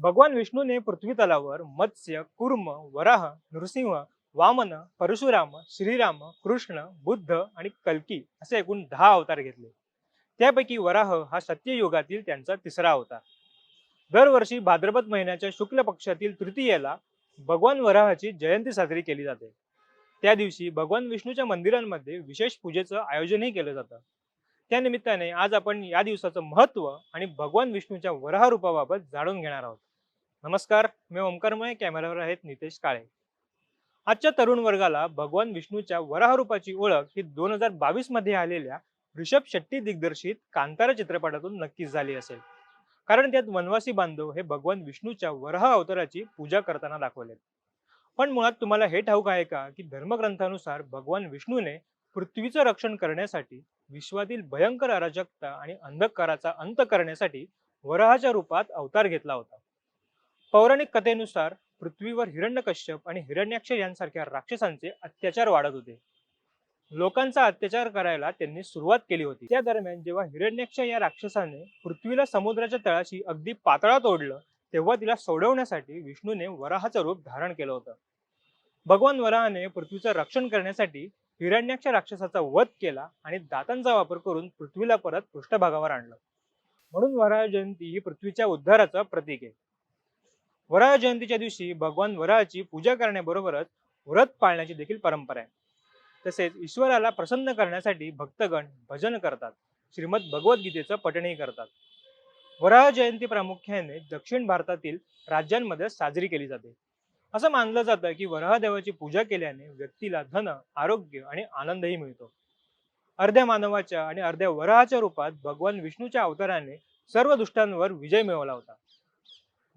भगवान विष्णूने पृथ्वीतलावर मत्स्य कुर्म वराह नृसिंह वामन परशुराम श्रीराम कृष्ण बुद्ध आणि कल्की असे एकूण दहा अवतार घेतले. त्यापैकी वराह हा सत्ययुगातील त्यांचा तिसरा अवतार. दरवर्षी भाद्रपद महिन्याच्या शुक्ल पक्षातील तृतीयेला भगवान वराहाची जयंती साजरी केली जाते. त्या दिवशी भगवान विष्णूच्या मंदिरांमध्ये विशेष पूजेचं आयोजनही केलं जातं. त्या निमित्ताने आज आपण या दिवसाचं महत्त्व आणि भगवान विष्णूच्या वराह रूपाबाबत जाणून घेणार आहोत. नमस्कार मी ओंकारमय कॅमेऱ्यावर आहेत नितेश काळे. आजच्या तरुण वर्गाला भगवान विष्णूच्या वराह रूपाची ओळख ही दोन हजार बावीसमध्ये आलेल्या ऋषभ शेट्टी दिग्दर्शित कांतारा चित्रपटातून नक्कीच झाली असेल. कारण त्यात वनवासी बांधव हे भगवान विष्णूच्या वराह अवताराची पूजा करताना दाखवले पण मुळात तुम्हाला हे ठाऊक आहे का की धर्मग्रंथानुसार भगवान विष्णूने पृथ्वीचं रक्षण करण्यासाठी विश्वातील भयंकर अराजकता आणि अंधकाराचा अंत करण्यासाठी वराहाच्या रूपात अवतार घेतला होता? पौराणिक कथेनुसार पृथ्वीवर हिरण्यकश्यप आणि हिरण्याक्ष यांसारख्या राक्षसांचे अत्याचार वाढत होते. लोकांचा अत्याचार करायला त्यांनी सुरुवात केली होती. त्या दरम्यान जेव्हा हिरण्याक्ष या राक्षसाने पृथ्वीला समुद्राच्या तळाशी अगदी पातळात ओढलं तेव्हा तिला सोडवण्यासाठी विष्णूने वराहाचं रूप धारण केलं होतं. भगवान वराहाने पृथ्वीचं रक्षण करण्यासाठी हिरण्याक्ष राक्षसाचा वध केला आणि दातांचा वापर करून पृथ्वीला परत पृष्ठभागावर आणलं. म्हणून वराह जयंती ही पृथ्वीच्या उद्धाराचं प्रतीक आहे. वराह जयंतीच्या दिवशी भगवान वराहाची पूजा करण्याबरोबरच व्रत पाळण्याची देखील परंपरा आहे. तसेच ईश्वराला प्रसन्न करण्यासाठी भक्तगण भजन करतात. श्रीमद भगवद्गीतेचं पठणही करतात. वराह जयंती प्रामुख्याने दक्षिण भारतातील राज्यांमध्ये साजरी केली जाते. असं मानलं जातं की वराह देवाची पूजा केल्याने व्यक्तीला धन आरोग्य आणि आनंदही मिळतो. अर्ध्या मानवाच्या आणि अर्ध्या वराहाच्या रूपात भगवान विष्णूच्या अवताराने सर्व दुष्टांवर विजय मिळवला होता.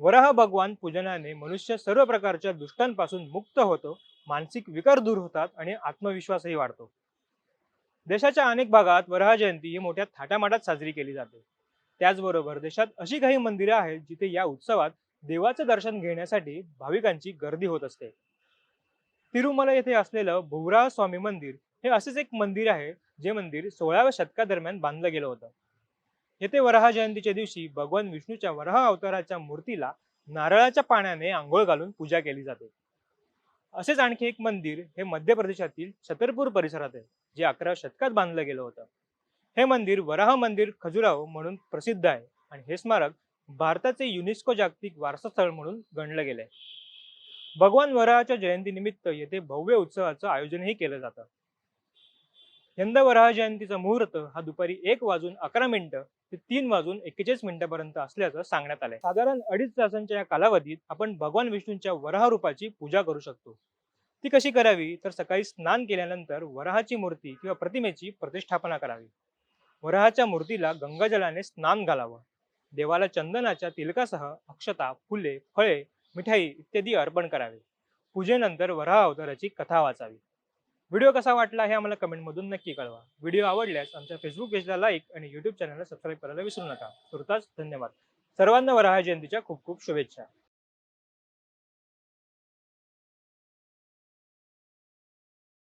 वराह भगवान पूजनाने मनुष्य सर्व प्रकारच्या दुष्टांपासून मुक्त होतो मानसिक विकार दूर होतात आणि आत्मविश्वासही वाढतो. देशाच्या अनेक भागात वराह जयंती ही मोठ्या थाटामाटात साजरी केली जाते. त्याचबरोबर देशात अशी काही मंदिरे आहेत जिथे या उत्सवात देवाचं दर्शन घेण्यासाठी भाविकांची गर्दी होत असते. तिरुमला येथे असलेलं भुवराह स्वामी मंदिर हे असेच एक मंदिर आहे जे मंदिर सोळाव्या शतकादरम्यान बांधलं गेलं होतं. येथे वराह जयंतीच्या दिवशी भगवान विष्णूच्या वराह अवताराच्या मूर्तीला नारळाच्या पाण्याने आंघोळ घालून पूजा केली जाते. असेच आणखी एक मंदिर हे मध्य प्रदेशातील छतरपूर परिसरात आहे जे अकरा शतकात बांधलं गेलं होतं. हे मंदिर वराह मंदिर खजुराहो म्हणून प्रसिद्ध आहे आणि हे स्मारक भारताचे युनेस्को जागतिक वारसा स्थळ म्हणून गणलं गेलंय. भगवान वराहाच्या जयंतीनिमित्त येथे भव्य उत्सवाचं आयोजनही केलं जातं. यंदा वराह जयंतीचा मुहूर्त हा दुपारी एक वाजून अकरा मिनिटं ते तीन वाजून एक्केचाळीस मिनिटापर्यंत असल्याचं सांगण्यात आलंय. साधारण अडीच तासांच्या या कालावधीत आपण भगवान विष्णूंच्या वराह रूपाची पूजा करू शकतो. ती कशी करावी? तर सकाळी स्नान केल्यानंतर वराहाची मूर्ती किंवा प्रतिमेची प्रतिष्ठापना करावी. वराहाच्या मूर्तीला गंगाजलाने स्नान घालावं. देवाला चंदनाच्या तिलकासह अक्षता फुले फळे मिठाई इत्यादी अर्पण करावे. पूजेनंतर वराह अवताराची कथा वाचावी. व्हिडिओ कसा वाटला हे आम्हाला कमेंटमधून नक्की कळवा. व्हिडिओ आवडल्यास आमच्या फेसबुक पेजला लाईक आणि युट्यूब चॅनलला सबस्क्राईब करायला विसरू नका. तुर्ताच धन्यवाद. सर्वांना वराह जयंतीच्या खूप खूप शुभेच्छा.